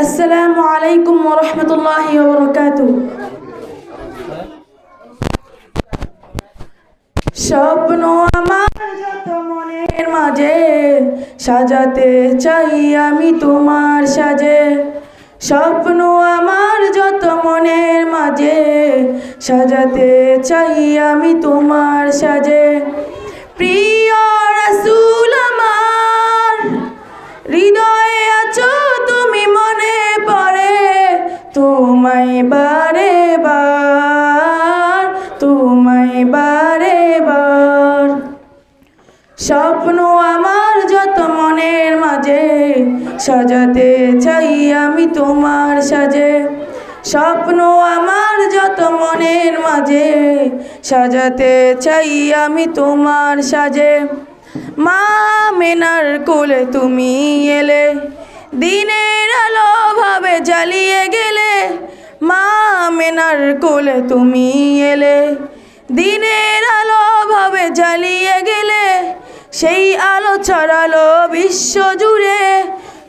আসসালামু আলাইকুম রহমতুল্লাহ বরকাত স্বপ্ন আমার যত মনের মাঝে, সাজাতে চাই আমি তোমার সাজে। স্বপ্ন আমার যত মনের মাঝে, সাজাতে চাই আমি তোমার সাজে। প্রিয় তোমায় বারে বার, তোমায় বারে বার। স্বপ্ন আমার যত মনের মাঝে, সাজাতে চাই আমি তোমার সাজে। স্বপ্ন আমার যত মনের মাঝে, সাজাতে চাই আমি তোমার সাজে। মা মেনার কোলে তুমি এলে, দিনের আলো ভাবে জ্বালিয়ে গেলে মা মেনার কোলে তুমি এলে। দিনের আলো ভাবে জ্বালিয়ে গেলে, সেই আলো ছড়ালো বিশ্ব জুড়ে।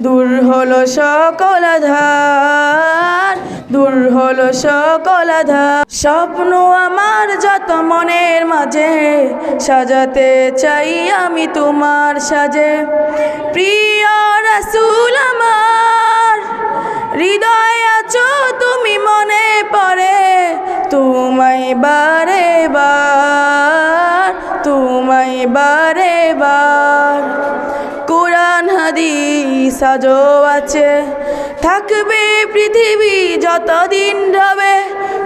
দূর হলো সকল আধার, দূর হলো সকল আধার। স্বপ্ন আমার যত মনের মাঝে, সাজাতে চাই আমি তোমার সাজে। প্রিয় রাসূল তোমায় বারে বার, তোমায় বারে বার। কোরআন, হাদিস আজও আছে, থাকবে পৃথিবী যতদিন রবে।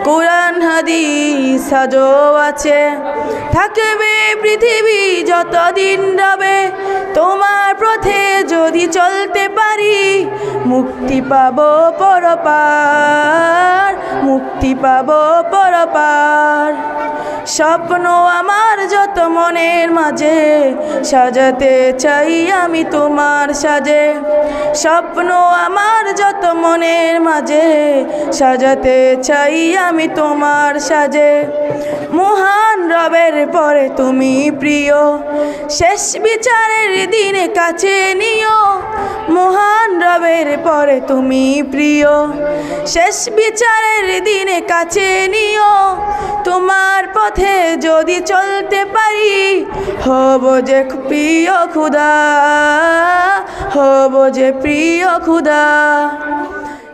কোরআন, হাদিস আজও আছে, থাকবে পৃথিবী যতদিন রবে। মুক্তি পাবো পরপার, মুক্তি পাবো পরপার। স্বপ্ন আমার যত মনের মাঝে, সাজাতে চাই আমি তোমার সাজে। স্বপ্ন আমার যত মনের মাঝে, সাজাতে চাই আমি তোমার সাজে। মহান রবের পরে তুমি প্রিয়, শেষ বিচারের দিনে কাছে নিও মহান রবের পরে তুমি প্রিয়। শেষ বিচারের দিনে কাছে নিও। তোমার পথে যদি চলতে পারি, হব যে প্রিয় খুদা, হব যে প্রিয় খুদা।